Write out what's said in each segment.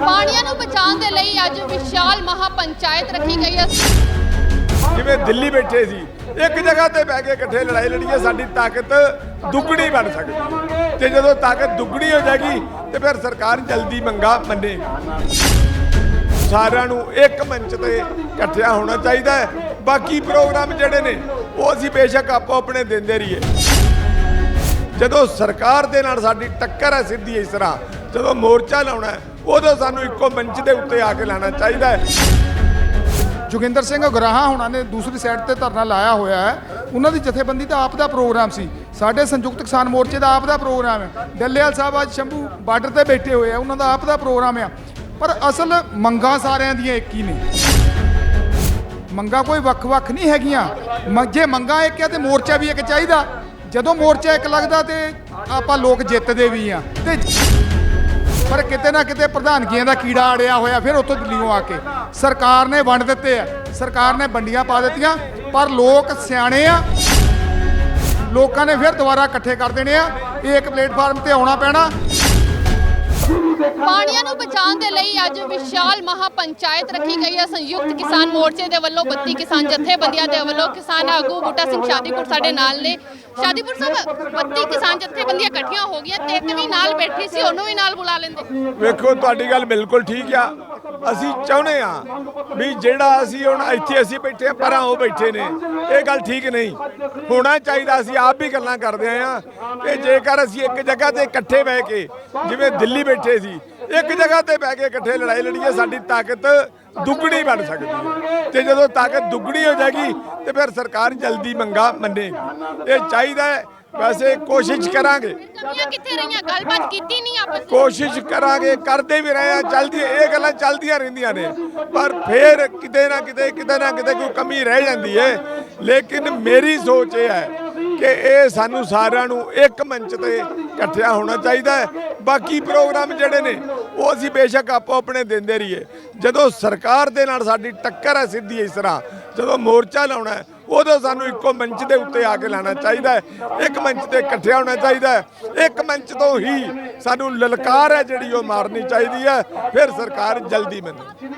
ਪਾਣੀਆਂ ਨੂੰ ਬਚਾਉਣ ਦੇ ਲਈ ਅੱਜ ਵਿਸ਼ਾਲ ਮਹਾਪੰਚਾਇਤ ਰੱਖੀ ਗਈ ਹੈ। ਜਿਵੇਂ ਦਿੱਲੀ ਬੈਠੇ ਸੀ, ਇੱਕ ਜਗ੍ਹਾ ਤੇ ਬਹਿ ਕੇ ਇਕੱਠੇ ਲੜਾਈ ਲੜੀਏ ਸਾਡੀ ਤਾਕਤ ਦੁੱਗਣੀ ਬਣ ਸਕਦੀ ਤੇ ਜਦੋਂ ਤਾਕਤ ਦੁੱਗਣੀ ਹੋ ਜਾਏਗੀ, ਤੇ ਫਿਰ ਸਰਕਾਰ ਜਲਦੀ ਮੰਗਾ ਮੰਨੇਗੀ। ਸਾਰਿਆਂ ਨੂੰ ਇੱਕ ਮੰਚ ਤੇ ਇਕੱਠਿਆ ਹੋਣਾ ਚਾਹੀਦਾ ਹੈ। ਬਾਕੀ ਪ੍ਰੋਗਰਾਮ ਜਿਹੜੇ ਨੇ, ਉਹ ਅਸੀਂ ਬੇਸ਼ੱਕ ਆਪੋ ਆਪਣੇ ਦਿੰਦੇ ਰਹੀਏ। ਜਦੋਂ ਸਰਕਾਰ ਦੇ ਨਾਲ ਸਾਡੀ ਟੱਕਰ ਹੈ ਸਿੱਧੀ ਇਸ ਤਰ੍ਹਾਂ, ਜਦੋਂ ਮੋਰਚਾ ਲਾਉਣਾ ਹੈ, ਉਦੋਂ ਸਾਨੂੰ ਇੱਕੋ ਮੰਚ ਦੇ ਉੱਤੇ ਆ ਕੇ ਲਾਣਾ ਚਾਹੀਦਾ ਹੈ। ਜੋਗਿੰਦਰ ਸਿੰਘ ਗਰਾਹਾ ਹੁਣਾਂ ਨੇ ਦੂਸਰੀ ਸਾਈਡ ਤੇ ਧਰਨਾ ਲਾਇਆ ਹੋਇਆ ਹੈ। ਉਹਨਾਂ ਦੀ ਜਥੇਬੰਦੀ ਤਾਂ ਆਪ ਦਾ ਪ੍ਰੋਗਰਾਮ ਸੀ। ਸਾਡੇ ਸੰਯੁਕਤ ਕਿਸਾਨ ਮੋਰਚੇ ਦਾ ਆਪ ਦਾ ਪ੍ਰੋਗਰਾਮ ਹੈ। ਡੱਲੇਵਾਲ ਸਾਹਿਬ ਅੱਜ ਸ਼ੰਭੂ ਬਾਰਡਰ ਤੇ ਬੈਠੇ ਹੋਏ ਆ। ਉਹਨਾਂ ਦਾ ਆਪ ਦਾ ਪ੍ਰੋਗਰਾਮ ਆ। ਪਰ ਅਸਲ ਮੰਗਾਂ ਸਾਰਿਆਂ ਦੀਆਂ ਇੱਕ ਹੀ ਨੇ। ਮੰਗਾਂ ਕੋਈ ਵੱਖ-ਵੱਖ ਨਹੀਂ ਹੈਗੀਆਂ। ਜੇ ਮੰਗਾਂ ਇੱਕ ਆ ਤੇ ਮੋਰਚਾ ਵੀ ਇੱਕ ਚਾਹੀਦਾ। ਜਦੋਂ ਮੋਰਚਾ ਇੱਕ ਲੱਗਦਾ ਤੇ ਆਪਾਂ ਲੋਕ ਜਿੱਤਦੇ ਵੀ ਆ। ਤੇ ਪਰ ਕਿਤੇ ਨਾ ਕਿਤੇ ਪ੍ਰਧਾਨਗੀਆਂ ਦਾ ਕੀੜਾ ਅੜਿਆ ਹੋਇਆ ਫਿਰ ਉੱਥੋਂ ਦਿੱਲੀੋਂ ਆ ਕੇ। ਸਰਕਾਰ ਨੇ ਵੰਡ ਦਿੱਤੇ ਆ। ਸਰਕਾਰ ਨੇ ਵੰਡੀਆਂ ਪਾ ਦਿੱਤੀਆਂ, ਪਰ ਲੋਕ ਸਿਆਣੇ ਆ। ਲੋਕਾਂ ਨੇ ਫਿਰ ਦੁਬਾਰਾ ਇਕੱਠੇ ਕਰ ਦੇਣੇ ਆ। ਇਹ ਇੱਕ ਪਲੇਟਫਾਰਮ ਤੇ ਆਉਣਾ ਪੈਣਾ। ਪਾਣੀਆਂ ਨੂੰ ਬਚਾਉਣ ਦੇ ਲਈ ਅੱਜ ਵਿਸ਼ਾਲ ਮਹਾਪੰਚਾਇਤ ਰੱਖੀ ਗਈ ਹੈ। ਸੰਯੁਕਤ ਕਿਸਾਨ ਮੋਰਚੇ ਦੇ ਵੱਲੋਂ 32 ਕਿਸਾਨ ਜਥੇਬੰਦੀਆਂ ਦੇ ਵੱਲੋਂ ਕਿਸਾਨ ਆਗੂ ਬੂਟਾ ਸਿੰਘ ਸ਼ਾਦੀਪੁਰ ਸਾਡੇ ਨਾਲ ਨੇ। ਸ਼ਾਦੀਪੁਰ ਸਾਹਿਬ 32 ਕਿਸਾਨ ਜਥੇਬੰਦੀਆਂ ਇਕੱਠੀਆਂ ਹੋ ਗਈਆਂ, ਤੇ ਇੱਕ ਵੀ ਨਾਲ ਬੈਠੀ ਸੀ, ਉਹਨੂੰ ਵੀ ਨਾਲ ਬੁਲਾ ਲੈਂਦੇ। ਵੇਖੋ, ਤੁਹਾਡੀ ਗੱਲ ਬਿਲਕੁਲ ਠੀਕ ਆ। ਅਸੀਂ ਚਾਹੁੰਦੇ ਆ ਵੀ ਜਿਹੜਾ ਅਸੀਂ ਹੁਣ ਇੱਥੇ ਅਸੀਂ ਬੈਠੇ ਆ ਪਰਾਂ ਉਹ ਬੈਠੇ ਨੇ। ਇਹ ਗੱਲ ਠੀਕ ਨਹੀਂ। ਹੋਣਾ ਚਾਹੀਦਾ, ਅਸੀਂ ਆਪ ਵੀ ਗੱਲਾਂ ਕਰਦੇ ਆ ਕਿ ਜੇਕਰ ਅਸੀਂ ਇੱਕ ਜਗ੍ਹਾ ਤੇ ਇਕੱਠੇ ਬਹਿ ਕੇ, ਜਿਵੇਂ ਦਿੱਲੀ ਬੈਠੇ ਸੀ, ਇੱਕ ਜਗ੍ਹਾ ਤੇ ਬਹਿ ਕੇ ਇਕੱਠੇ ਲੜਾਈ ਲੜੀਏ, ਸਾਡੀ ਤਾਕਤ ਦੁੱਗਣੀ ਬਣ ਸਕਦੀ ਹੈ। ਤੇ ਜਦੋਂ ਤਾਕਤ ਦੁੱਗਣੀ ਹੋ ਜਾਏਗੀ, ਤੇ ਫਿਰ ਸਰਕਾਰ ਜਲਦੀ ਮੰਗਾ ਮੰਨੇਗੀ। ਇਹ ਚਾਹੀਦਾ ਹੈ ਵੈਸੇ ਕੋਸ਼ਿਸ਼ ਕਰਾਂਗੇ। ਕਮੀਆਂ ਕਿੱਥੇ ਰਹੀਆਂ? ਗੱਲਬਾਤ ਕੀਤੀ ਨਹੀਂ ਆਪਸ ਕੋਸ਼ਿਸ਼ ਕਰਾਂਗੇ ਕਰਦੇ ਵੀ ਰਹੇ ਆ ਚੱਲਦੀ ਇਹ ਗੱਲਾਂ ਚੱਲਦੀਆਂ ਰਹਿੰਦੀਆਂ ਨੇ। ਪਰ ਫੇਰ ਕਿਤੇ ਨਾ ਕਿਤੇ ਕਿਤੇ ਨਾ ਕਿਤੇ ਕੋਈ ਕਮੀ ਰਹਿ ਜਾਂਦੀ ਹੈ ਲੇਕਿਨ ਮੇਰੀ ਸੋਚ ਇਹ ਹੈ ਕਿ ਇਹ ਸਾਨੂੰ ਸਾਰਿਆਂ ਨੂੰ ਇੱਕ ਮੰਚ ਤੇ ਇਕੱਠਿਆ ਹੋਣਾ ਚਾਹੀਦਾ ਹੈ। ਬਾਕੀ ਪ੍ਰੋਗਰਾਮ ਜਿਹੜੇ ਨੇ ਉਹ ਅਸੀਂ ਬੇਸ਼ੱਕ ਆਪੋ ਆਪਣੇ ਦਿੰਦੇ ਰਹੀਏ। ਜਦੋਂ ਸਰਕਾਰ ਦੇ ਨਾਲ ਸਾਡੀ ਟੱਕਰ ਹੈ ਸਿੱਧੀ ਇਸ ਤਰ੍ਹਾਂ ਜਦੋਂ ਮੋਰਚਾ ਲਾਉਣਾ ਹੈ ਉਦੋਂ ਸਾਨੂੰ ਇੱਕੋ ਮੰਚ ਦੇ ਉੱਤੇ ਆ ਕੇ ਲਾਣਾ ਚਾਹੀਦਾ ਹੈ। ਇੱਕ ਮੰਚ ਤੇ ਇਕੱਠਿਆ ਹੋਣਾ ਚਾਹੀਦਾ ਹੈ। ਇੱਕ ਮੰਚ ਤੋਂ ਹੀ ਸਾਨੂੰ ਲਲਕਾਰ ਹੈ ਜਿਹੜੀ ਉਹ ਮਾਰਨੀ ਚਾਹੀਦੀ ਹੈ। ਫਿਰ ਸਰਕਾਰ ਜਲਦੀ ਮੰਨੇ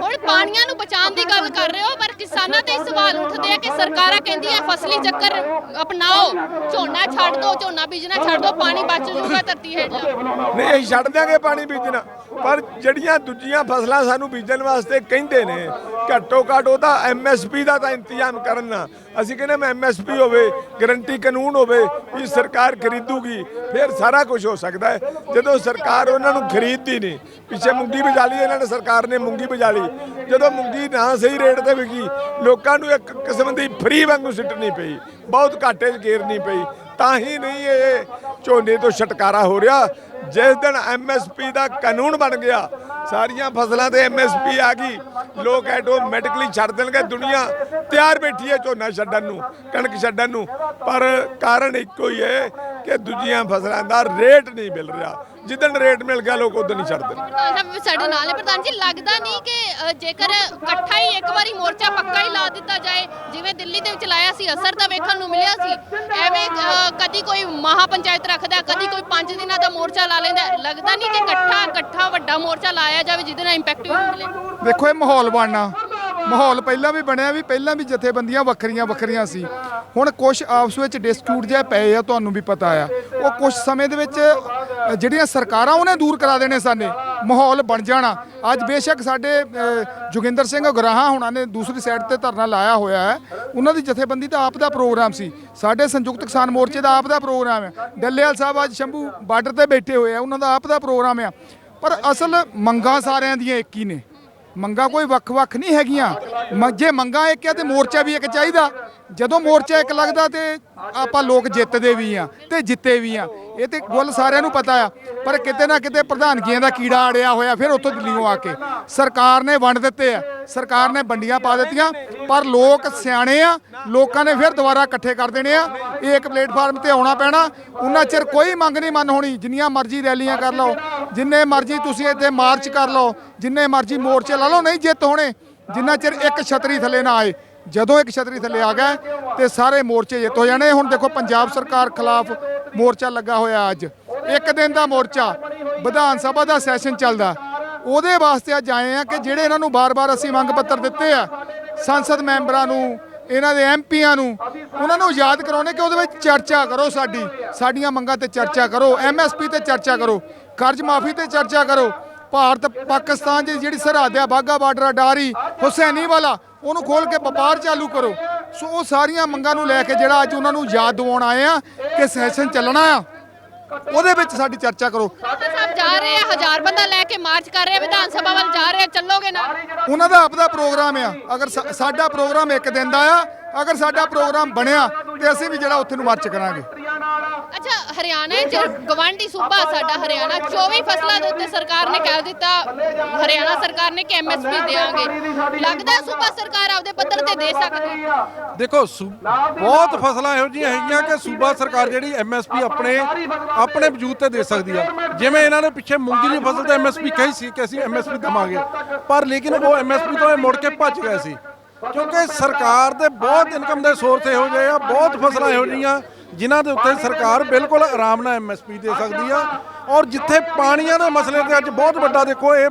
ਹੁਣ ਪਾਣੀਆਂ ਨੂੰ ਬਚਾਉਣ ਦੀ ਗੱਲ ਕਰ ਰਹੇ ਹੋ ਪਰ ਕਿਸਾਨਾਂ ਤੇ ਇਹ ਸਵਾਲ ਉੱਠਦੇ ਆ ਕਿ ਸਰਕਾਰਾਂ ਕਹਿੰਦੀਆਂ ਫਸਲੀ ਚੱਕਰ ਅਪਣਾਓ। ਝੋਨਾ ਛੱਡ ਦਿਓ ਝੋਨਾ ਬੀਜਣਾ ਛੱਡ ਦਿਓ ਪਾਣੀ ਬਚ ਜਾਊਗਾ ਧਰਤੀ ਹੇਠ ਨਹੀਂ ਅਸੀਂ ਛੱਡ ਦਿਆਂਗੇ ਪਾਣੀ ਬੀਜਣਾ। ਪਰ ਜਿਹੜੀਆਂ ਦੂਜੀਆਂ ਫਸਲਾਂ ਸਾਨੂੰ ਬੀਜਣ ਵਾਸਤੇ ਕਹਿੰਦੇ ਨੇ ਘੱਟੋ ਘੱਟ ਉਹਦਾ ਐਮਐਸਪੀ ਦਾ ਤਾਂ ਇੰਤਜ਼ਾਮ ਕਰਨਾ ਅਸੀਂ ਕਹਿੰਦੇ ਮੈਂ ਐਮਐਸਪੀ ਹੋਵੇ ਗਰੰਟੀ ਕਾਨੂੰਨ ਹੋਵੇ, ਵੀ ਸਰਕਾਰ ਖਰੀਦੂਗੀ, ਫਿਰ ਸਾਰਾ ਕੁਝ ਹੋ ਸਕਦਾ ਹੈ। ਜਦੋਂ ਸਰਕਾਰ ਉਹਨਾਂ ਨੂੰ ਖਰੀਦਦੀ ਨਹੀਂ, ਪਿੱਛੇ ਮੂੰਗੀ ਬਜਾ ਇਹਨਾਂ ਨੇ ਸਰਕਾਰ ਨੇ ਮੂੰਗੀ ਬਜਾ ਜਦੋਂ ਮੂੰਗੀ ਨਾ ਸਹੀ ਰੇਟ ਤੇ ਵਿਕੀ, ਲੋਕਾਂ ਨੂੰ ਇੱਕ ਕਿਸਮ ਦੀ ਫਰੀ ਵਾਂਗੂ ਸਿੱਟਣੀ ਪਈ, ਬਹੁਤ ਘਾਟੇ 'ਚ ਘੇਰਨੀ ਪਈ। ਤਾਂ ਹੀ ਨਹੀਂ ਇਹ ਝੋਨੇ ਤੋਂ ਛਟਕਾਰਾ ਹੋ ਰਿਹਾ। ਜਿਸ ਦਿਨ ਐਮਐਸਪੀ ਦਾ ਕਾਨੂੰਨ ਬਣ ਗਿਆ ਸਾਰੀਆਂ ਫਸਲਾਂ ਤੇ ਐਮਐਸਪੀ ਆ ਗਈ। ਲੋਕ ਐਟੋਮੈਟਿਕਲੀ ਛੱਡ ਦੇਣਗੇ। ਦੁਨੀਆ ਤਿਆਰ ਬੈਠੀ ਹੈ ਝੋਨਾ ਛੱਡਣ ਨੂੰ, ਕਣਕ ਛੱਡਣ ਨੂੰ। ਪਰ ਕਾਰਨ ਇੱਕੋ ਹੀ ਹੈ ਕਿ ਦੂਜੀਆਂ ਫਸਲਾਂ ਦਾ ਰੇਟ ਨਹੀਂ ਮਿਲ ਰਿਹਾ। ਜਿੱਦਣ ਰੇਟ ਮਿਲ ਗਿਆ ਲੋਕ ਉਦੋਂ ਨਹੀਂ ਛੱਡਦੇ। ਸਾਹਿਬ ਸਾਡੇ ਨਾਲ ਹੈ ਪ੍ਰਧਾਨ ਜੀ ਲੱਗਦਾ ਨਹੀਂ ਕਿ ਅ, ਜੇਕਰ ਇਕੱਠਾ ਹੀ ਇੱਕ ਵਾਰੀ ਮੋਰਚਾ ਪੱਕਾ ਹੀ ਲਾ ਦਿੱਤਾ ਜਾਏ ਜਿਵੇਂ ਦਿੱਲੀ ਦੇ ਵਿੱਚ ਲਾਇਆ ਸੀ ਅਸਰ ਤਾਂ ਵੇਖਣ ਨੂੰ ਮਿਲਿਆ ਸੀ ਐਵੇਂ ਅ, ਕਦੀ ਕੋਈ ਮਹਾ ਪੰਚਾਇਤ ਰੱਖਦਾ ਕਦੀ ਕੋਈ 5 ਦਿਨਾਂ ਦਾ ਮੋਰਚਾ ਲਾ ਲੈਂਦਾ ਲੱਗਦਾ ਨਹੀਂ ਕਿ ਇਕੱਠਾ ਇਕੱਠਾ ਵੱਡਾ ਮੋਰਚਾ ਲਾਇਆ ਜਾਵੇ ਜਿਹਦੇ ਨਾਲ ਇੰਪੈਕਟ ਵੀ ਮਿਲੇ। ਦੇਖੋ ਇਹ ਮਾਹੌਲ ਬਣਨਾ। ਮਾਹੌਲ ਪਹਿਲਾਂ ਵੀ ਬਣਿਆ ਵੀ ਪਹਿਲਾਂ ਵੀ ਜਥੇਬੰਦੀਆਂ ਵੱਖਰੀਆਂ ਵੱਖਰੀਆਂ ਸੀ। ਹੁਣ ਕੁਝ ਆਪਸ ਵਿੱਚ ਡਿਸਪਿਊਟ ਜਿਹਾ ਪਏ ਆ ਤੁਹਾਨੂੰ ਵੀ ਪਤਾ ਆ। ਉਹ ਕੁਝ ਸਮੇਂ ਦੇ ਵਿੱਚ ਜਿਹੜੀਆਂ ਸਰਕਾਰਾਂ ਉਹਨੇ ਦੂਰ ਕਰਾ ਦੇਣੇ ਸਾਨੇ, ਮਾਹੌਲ ਬਣ ਜਾਣਾ। ਅੱਜ ਬੇਸ਼ੱਕ ਸਾਡੇ ਜੋਗਿੰਦਰ ਸਿੰਘ ਗਰਾਹਾ ਹੁਣਾਂ ਨੇ ਦੂਸਰੀ ਸਾਈਡ ਤੇ ਧਰਨਾ ਲਾਇਆ ਹੋਇਆ ਹੈ। ਉਹਨਾਂ ਦੀ ਜਥੇਬੰਦੀ ਦਾ ਆਪ ਦਾ ਪ੍ਰੋਗਰਾਮ ਸੀ। ਸਾਡੇ ਸੰਯੁਕਤ ਕਿਸਾਨ ਮੋਰਚੇ ਦਾ ਆਪ ਦਾ ਪ੍ਰੋਗਰਾਮ ਹੈ। ਡੱਲੇਵਾਲ ਸਾਹਿਬ ਅੱਜ ਸ਼ੰਭੂ ਬਾਰਡਰ ਤੇ ਬੈਠੇ ਹੋਏ ਆ, ਉਹਨਾਂ ਦਾ ਆਪ ਦਾ ਪ੍ਰੋਗਰਾਮ ਆ। ਪਰ ਅਸਲ ਮੰਗਾਂ ਸਾਰਿਆਂ ਦੀਆਂ ਇੱਕ ਹੀ ਨੇ। ਮੰਗਾਂ ਕੋਈ ਵੱਖ-ਵੱਖ ਨਹੀਂ ਹੈਗੀਆਂ। ਮ- ਜੇ ਮੰਗਾਂ ਇੱਕ ਆ ਤੇ ਮੋਰਚਾ ਵੀ ਇੱਕ ਚਾਹੀਦਾ। ਜਦੋਂ ਮੋਰਚਾ ਇੱਕ ਲੱਗਦਾ ਤੇ ਆਪਾਂ ਲੋਕ ਜਿੱਤਦੇ ਵੀ ਆ ਤੇ ਜਿੱਤੇ ਵੀ ਆ। ਇਹ ਤੇ ਗੁੱਲ ਸਾਰਿਆਂ ਨੂੰ ਪਤਾ ਆ, ਪਰ ਕਿਤੇ ਨਾ ਕਿਤੇ ਪ੍ਰਧਾਨਗੀਆਂ ਦਾ ਕੀੜਾ ਅੜਿਆ ਹੋਇਆ, ਫਿਰ ਉੱਥੋਂ ਦਿੱਲੀੋਂ ਆ ਕੇ। ਸਰਕਾਰ ਨੇ ਵੰਡ ਦਿੱਤੇ ਆ, ਸਰਕਾਰ ਨੇ ਵੰਡੀਆਂ ਪਾ ਦਿੱਤੀਆਂ, ਪਰ ਲੋਕ ਸਿਆਣੇ ਆ, ਲੋਕਾਂ ਨੇ ਫਿਰ ਦੁਬਾਰਾ ਇਕੱਠੇ ਕਰ ਦੇਣੇ ਆ। ਇਹ ਇੱਕ ਪਲੇਟਫਾਰਮ ਤੇ ਆਉਣਾ ਪੈਣਾ, ਉਹਨਾਂ ਚਿਰ ਕੋਈ ਮੰਗ ਨਹੀਂ ਮੰਨ ਹੋਣੀ, ਜਿੰਨੀਆਂ ਮਰਜ਼ੀ ਰੈਲੀਆਂ ਕਰ ਲਓ, ਜਿੰਨੇ ਮਰਜ਼ੀ ਤੁਸੀਂ ਇੱਥੇ ਮਾਰਚ ਕਰ ਲਓ, ਜਿੰਨੇ ਮਰਜ਼ੀ ਮੋਰਚੇ ਲਾ ਲਓ, ਨਹੀਂ ਜਿੱਤ ਹੋਣੇ, ਜਿੰਨਾ ਚਿਰ ਇੱਕ ਛਤਰੀ ਥੱਲੇ ਨਾ ਆਏ। ਜਦੋਂ ਇੱਕ ਛਤਰੀ ਥੱਲੇ ਆ ਗਿਆ ਤੇ ਸਾਰੇ ਮੋਰਚੇ ਜਿੱਤ ਹੋ ਜਾਣੇ, ਹੁਣ ਦੇਖੋ ਪੰਜਾਬ ਸਰਕਾਰ ਖਿਲਾਫ ਮੋਰਚਾ ਲੱਗਾ ਹੋਇਆ ਅੱਜ। ਇੱਕ ਦਿਨ ਦਾ ਮੋਰਚਾ, ਵਿਧਾਨ ਸਭਾ ਦਾ ਸੈਸ਼ਨ ਚੱਲਦਾ। ਉਹਦੇ ਵਾਸਤੇ ਅੱਜ ਆਏ ਆ ਕਿ ਜਿਹੜੇ ਇਹਨਾਂ ਨੂੰ ਬਾਰ-ਬਾਰ ਅਸੀਂ ਮੰਗ ਪੱਤਰ ਦਿੱਤੇ ਆ, ਸੰਸਦ ਮੈਂਬਰਾਂ ਨੂੰ, ਇਹਨਾਂ ਦੇ ਐਮਪੀਆਂ ਨੂੰ, ਉਹਨਾਂ ਨੂੰ ਯਾਦ ਕਰਾਉਣੇ ਕਿ ਉਹਦੇ ਵਿੱਚ ਚਰਚਾ ਕਰੋ ਸਾਡੀ, ਸਾਡੀਆਂ ਮੰਗਾਂ ਤੇ ਚਰਚਾ ਕਰੋ, ਐਮਐਸਪੀ ਤੇ ਚਰਚਾ ਕਰੋ, ਕਰਜ਼ ਮਾਫੀ ਤੇ ਚਰਚਾ ਕਰੋ। ਭਾਰਤ ਪਾਕਿਸਤਾਨ ਦੀ ਜਿਹੜੀ ਸਰਹੱਦ ਆ ਬਾਗਾ ਬਾਰਡਰ ਅਡਾਰੀ ਹੁਸੈਨੀ ਵਾਲਾ ਉਹਨੂੰ ਖੋਲ ਕੇ ਵਪਾਰ ਚਾਲੂ ਕਰੋ। ਸੋ ਉਹ ਸਾਰੀਆਂ ਮੰਗਾਂ ਨੂੰ ਲੈ ਕੇ ਜਿਹੜਾ ਅੱਜ ਉਹਨਾਂ ਨੂੰ ਯਾਦ ਦਿਵਾਉਣ ਆਏ ਆ ਕਿ ਸੈਸ਼ਨ ਚੱਲਣਾ ਆ ਉਹਦੇ ਵਿੱਚ ਸਾਡੀ ਚਰਚਾ ਕਰੋ। ਸਾਹਿਬ ਜਾ ਰਹੇ ਆ ਹਜ਼ਾਰ ਬੰਦਾ ਲੈ ਕੇ ਮਾਰਚ ਕਰ ਰਹੇ ਆ ਵਿਧਾਨ ਸਭਾ ਵੱਲ ਜਾ ਰਹੇ ਆ ਚੱਲੋਗੇ ਨਾ? ਉਹਨਾਂ ਦਾ ਆਪਦਾ ਪ੍ਰੋਗਰਾਮ ਆ। ਅਗਰ ਸਾ- ਸਾਡਾ ਪ੍ਰੋਗਰਾਮ ਇੱਕ ਦਿਨ ਦਾ ਆ ਅਗਰ ਸਾਡਾ ਪ੍ਰੋਗਰਾਮ ਬਣਿਆ ਤੇ ਅਸੀਂ ਵੀ ਜਿਹੜਾ ਉੱਥੇ ਨੂੰ ਮਾਰਚ ਕਰਾਂਗੇ। ਅੱਛਾ ਹਰਿਆਣਾ ਚ ਗਵਾਂਢੀ ਸੂਬਾ ਸਾਡਾ ਹਰਿਆਣਾ 24 ਫਸਲਾਂ ਦੇ ਉੱਤੇ ਸਰਕਾਰ ਨੇ ਕਹਿ ਦਿੱਤਾ ਹਰਿਆਣਾ ਸਰਕਾਰ ਨੇ ਕਿ ਐਮਐਸਪੀ ਦੇਵਾਂਗੇ। ਲੱਗਦਾ ਸੂਬਾ ਸਰਕਾਰ ਆਪਦੇ ਪੱਧਰ ਤੇ ਦੇ ਸਕਦੀ ਦੇਖੋ ਬਹੁਤ ਫਸਲਾਂ ਇਹੋ ਜਿਹੀਆਂ ਹੈਗੀਆਂ ਕਿ ਸੂਬਾ ਸਰਕਾਰ ਜਿਹੜੀ ਐਮਐਸਪੀ ਆਪਣੇ ਆਪਣੇ ਵਜੂਦ ਤੇ ਦੇ ਸਕਦੀ ਆ। ਜਿਵੇਂ ਇਹਨਾਂ ਨੇ ਪਿੱਛੇ ਮੂੰਗੀ ਦੀ ਫਸਲ ਤੇ ਐਮਐਸਪੀ ਕਹੀ ਸੀ ਕਿ ਅਸੀਂ ਐਮਐਸਪੀ ਦਵਾਂਗੇ। ਪਰ ਲੇਕਿਨ ਉਹ ਐਮਐਸਪੀ ਤੋਂ ਇਹ ਮੁੜ ਕੇ ਭੱਜ ਗਏ ਸੀ। ਕਿਉਂਕਿ ਸਰਕਾਰ ਦੇ ਬਹੁਤ ਇਨਕਮ ਦੇ ਸੋਰਸ ਇਹੋ ਜਿਹੇ ਆ ਬਹੁਤ ਫਸਲਾਂ ਇਹੋ ਜਿਹੀਆਂ ਜਿਨ੍ਹਾਂ ਦੇ ਉੱਤੇ ਸਰਕਾਰ ਬਿਲਕੁਲ ਆਰਾਮ ਨਾਲ ਐਮਐਸਪੀ ਦੇ ਸਕਦੀ ਆ। ਔਰ ਜਿੱਥੇ ਪਾਣੀਆਂ ਦੇ ਮਸਲੇ ਤੇ ਅੱਜ ਬਹੁਤ ਵੱਡਾ ਦੇਖੋ, ਇਹ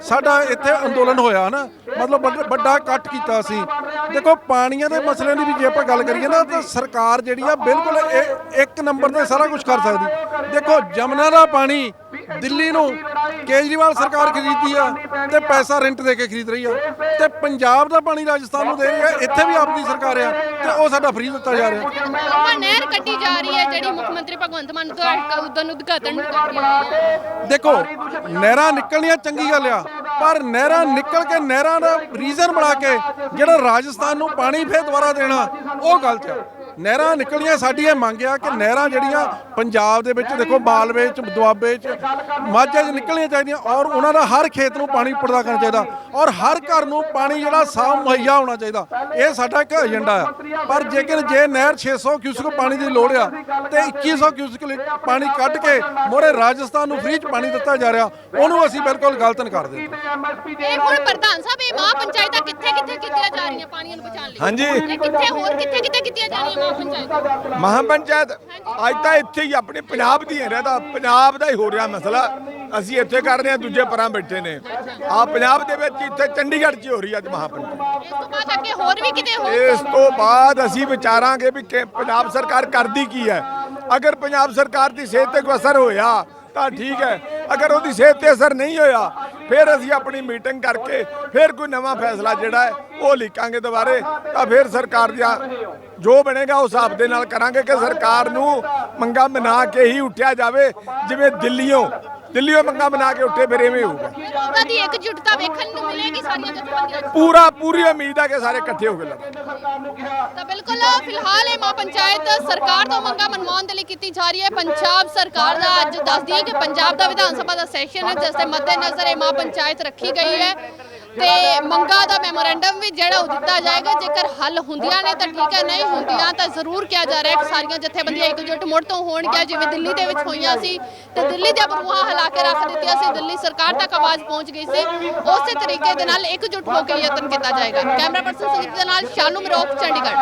ਸਾਡਾ ਇੱਥੇ ਅੰਦੋਲਨ ਹੋਇਆ ਨਾ ਮਤਲਬ ਵੱਡ- ਵੱਡਾ ਇਕੱਠ ਕੀਤਾ ਸੀ। ਦੇਖੋ ਪਾਣੀਆਂ ਦੇ ਮਸਲੇ ਦੀ ਵੀ ਜੇ ਆਪਾਂ ਗੱਲ ਕਰੀਏ ਨਾ ਤਾਂ ਸਰਕਾਰ ਜਿਹੜੀ ਆ ਬਿਲਕੁਲ ਇਹ ਇੱਕ ਨੰਬਰ ਤੇ ਸਾਰਾ ਕੁਝ ਕਰ ਸਕਦੀ। ਦੇਖੋ ਜਮਨਾ ਦਾ ਪਾਣੀ ਦਿੱਲੀ ਨੂੰ ਕੇਜਰੀਵਾਲ ਸਰਕਾਰ ਖਰੀਦਦੀ ਆ ਤੇ ਪੈਸਾ ਰੈਂਟ ਦੇ ਕੇ ਖਰੀਦ ਰਹੀ ਆ। ਤੇ ਪੰਜਾਬ ਦਾ ਪਾਣੀ ਰਾਜਸਥਾਨ ਨੂੰ ਦੇ ਰਹੀ ਆ ਇੱਥੇ ਵੀ ਆਪਣੀ ਸਰਕਾਰ ਆ ਤੇ ਉਹ ਸਾਡਾ ਫ੍ਰੀ ਦਿੱਤਾ ਜਾ ਰਿਹਾ। ਆਪਾਂ ਨਹਿਰ ਕੱਢੀ ਜਾ ਰਹੀ ਹੈ ਜਿਹੜੀ ਮੁੱਖ ਮੰਤਰੀ ਭਗਵੰਤ ਮਾਨ ਤੋਂ ਉਦੋਂ ਉਦਘਾਟਨ ਕਰ ਰਿਹਾ ਹੈ। ਦੇਖੋ ਨਹਿਰਾਂ ਨਿਕਲਣੀਆਂ ਚੰਗੀ ਗੱਲ ਆ ਪਰ ਨਹਿਰਾਂ ਨਿਕਲ ਕੇ ਨਹਿਰਾਂ ਦਾ ਰੀਜ਼ਨ ਬਣਾ ਕੇ ਜਿਹੜਾ ਰਾਜਸਥਾਨ ਨੂੰ ਪਾਣੀ ਫੇਰ ਦੁਬਾਰਾ ਦੇਣਾ, ਉਹ ਗਲਤ ਆ ਨਹਿਰਾਂ ਨਿਕਲਣੀਆਂ ਸਾਡੀ ਇਹ ਮੰਗ ਆ ਕਿ ਨਹਿਰਾਂ ਜਿਹੜੀਆਂ ਪੰਜਾਬ ਦੇ ਵਿੱਚ ਦੇਖੋ ਮਾਲਵੇ ਚ ਦੁਆਬੇ ਚ ਮਾਝੇ ਚ ਨਿਕਲਣੀਆਂ ਚਾਹੀਦੀਆਂ ਔਰ ਉਹਨਾਂ ਦਾ ਹਰ ਖੇਤ ਨੂੰ ਪਾਣੀ ਪ੍ਰਦਾ ਕਰਨਾ ਚਾਹੀਦਾ ਔਰ ਹਰ ਘਰ ਨੂੰ ਪਾਣੀ ਜਿਹੜਾ ਸਾਫ਼ ਮੁਹੱਈਆ ਹੋਣਾ ਚਾਹੀਦਾ। ਇਹ ਸਾਡਾ ਇੱਕ ਏਜੰਡਾ ਆ। ਪਰ ਜੇਕਰ ਜੇ ਨਹਿਰ 600 ਕਿਊਸਕ ਪਾਣੀ ਦੀ ਲੋੜ ਆ ਤੇ 2100 ਕਿਊਸਕ ਪਾਣੀ ਕੱਢ ਕੇ ਮੋਰੇ ਰਾਜਸਥਾਨ ਨੂੰ ਫ੍ਰੀ ਚ ਪਾਣੀ ਦਿੱਤਾ ਜਾ ਰਿਹਾ ਉਹਨੂੰ ਅਸੀਂ ਬਿਲਕੁਲ ਗਲਤ ਨਹੀਂ ਕਰਦੇ ਇਹ ਹੁਣ ਪ੍ਰਧਾਨ ਸਾਹਿਬ ਇਹ ਮਹਾ ਪੰਚਾਇਤਾਂ ਕਿੱਥੇ ਕਿੱਥੇ ਕੀਤੀਆਂ ਜਾ ਰਹੀਆਂ ਪਾਣੀਆਂ ਨੂੰ ਬਚਾਉਣ ਲਈ? ਹਾਂਜੀ। ਕਿੱਥੇ ਹੋਰ ਕਿੱਥੇ ਕਿੱਥੇ ਕੀਤੀਆਂ ਜਾ ਰਹੀਆਂ ਮਹਾਪੰਚਾਇਤ ਅੱਜ ਤਾਂ ਇੱਥੇ ਹੀ ਆਪਣੇ ਪੰਜਾਬ ਦੀ ਹੈ ਤਾਂ ਪੰਜਾਬ ਦਾ ਹੀ ਹੋ ਰਿਹਾ ਮਸਲਾ। ਅਸੀਂ ਇੱਥੇ ਕਰ ਰਹੇ ਹਾਂ ਦੂਜੇ ਪਰਾਂ ਬੈਠੇ ਨੇ। ਆ ਪੰਜਾਬ ਦੇ ਵਿੱਚ ਇੱਥੇ ਚੰਡੀਗੜ੍ਹ 'ਚ ਹੀ ਹੋ ਰਹੀ ਅੱਜ ਮਹਾਪੰਚਾਇਤ। ਇਸ ਤੋਂ ਬਾਅਦ ਅੱਗੇ ਹੋਰ ਵੀ ਕਿਤੇ ਹੋ ਇਸ ਤੋਂ ਬਾਅਦ ਅਸੀਂ ਵਿਚਾਰਾਂਗੇ ਵੀ ਕਿ ਪੰਜਾਬ ਸਰਕਾਰ ਕਰਦੀ ਕੀ ਹੈ। ਅਗਰ ਪੰਜਾਬ ਸਰਕਾਰ ਦੀ ਸਿਹਤ ਤੇ ਕੋਈ ਅਸਰ ਹੋਇਆ ਤਾਂ ਠੀਕ ਹੈ। ਅਗਰ ਉਹਦੀ ਸਿਹਤ ਤੇ ਅਸਰ ਨਹੀਂ ਹੋਇਆ ਫਿਰ ਅਸੀਂ ਆਪਣੀ ਮੀਟਿੰਗ ਕਰਕੇ ਫਿਰ ਕੋਈ ਨਵਾਂ ਫੈਸਲਾ ਜਿਹੜਾ ਹੈ, ਉਹ ਲਿਖਾਂਗੇ ਦੁਬਾਰੇ। ਤਾਂ ਫਿਰ ਸਰਕਾਰ ਦੀਆਂ ਜੋ ਬਣੇਗਾ, ਉਸ ਹਿਸਾਬ ਦੇ ਨਾਲ ਕਰਾਂਗੇ ਕਿ ਸਰਕਾਰ ਨੂੰ ਮੰਗਾ ਮਨਾ ਕੇ ਹੀ ਉੱਠਿਆ ਜਾਵੇ, ਜਿਵੇਂ ਦਿੱਲੀੋਂ ਦਿੱਲੀੋਂ ਮੰਗਾ ਬਣਾ ਕੇ ਉੱਠੇ ਫਿਰ ਐਵੇਂ ਹੋਊਗਾ। ਫਿਰ ਉਹਨਾਂ ਦੀ ਇਕਜੁੱਟਤਾ ਵੇਖਣ ਨੂੰ ਮਿਲੇਗੀ ਸਾਰੀਆਂ ਜਥੇਬੰਦੀਆਂ 'ਚ। ਪੂਰਾ ਪੂਰੀ ਉਮੀਦ ਹੈ ਕਿ ਸਾਰੇ ਇਕੱਠੇ ਹੋ ਕੇ ਲੜਾਂਗੇ ਤਾਂ ਬਿਲਕੁਲ ਫਿਲਹਾਲ ਇਹ ਮਾ ਪੰਚਾਇਤ ਸਰਕਾਰ ਤੋਂ ਮੰਗਾਂ ਮਨਵਾਉਣ ਦੇ ਲਈ ਕੀਤੀ ਜਾ ਰਹੀ ਹੈ। ਪੰਜਾਬ ਸਰਕਾਰ ਦਾ ਅੱਜ ਦੱਸਦੀ ਹੈ ਕਿ ਪੰਜਾਬ ਦਾ ਵਿਧਾਨ ਸਭਾ ਦਾ ਸੈਸ਼ਨ ਹੈ ਜਿਸ ਦੇ ਮੱਦੇਨਜ਼ਰ ਇਹ ਮਾ ਪੰਚਾਇਤ ਰੱਖੀ ਗਈ ਹੈ। ਤੇ ਮੰਗਾਂ ਦਾ ਮੈਮੋਰੈਂਡਮ ਵੀ ਜਿਹੜਾ ਉਹ ਦਿੱਤਾ ਜਾਏਗਾ ਜੇਕਰ ਹੱਲ ਹੁੰਦੀਆਂ ਨੇ ਤਾਂ ਠੀਕ ਹੈ ਨਹੀਂ ਹੁੰਦੀਆਂ ਤਾਂ ਜ਼ਰੂਰ ਕਿਹਾ ਜਾ ਰਿਹਾ ਕਿ ਸਾਰੀਆਂ ਜਥੇਬੰਦੀਆਂ ਇਕਜੁੱਟ ਮੁੜ ਤੋਂ ਹੋਣਗੀਆਂ ਜਿਵੇਂ ਦਿੱਲੀ ਦੇ ਵਿੱਚ ਹੋਈਆਂ ਸੀ। ਤੇ ਦਿੱਲੀ ਦੀਆਂ ਬਰੂਹਾਂ ਹਿਲਾ ਕੇ ਰੱਖ ਦਿੱਤੀਆਂ ਸੀ। ਦਿੱਲੀ ਸਰਕਾਰ ਤੱਕ ਆਵਾਜ਼ ਪਹੁੰਚ ਗਈ ਸੀ। ਉਸੇ ਤਰੀਕੇ ਦੇ ਨਾਲ ਇਕਜੁੱਟ ਹੋ ਕੇ ਯਤਨ ਕੀਤਾ ਜਾਏਗਾ। ਕੈਮਰਾ ਪਰਸਨ ਸੁਦੀਪ ਦੇ ਨਾਲ ਸ਼ਾਨੂ ਮਰੋਕ ਚੰਡੀਗੜ੍ਹ।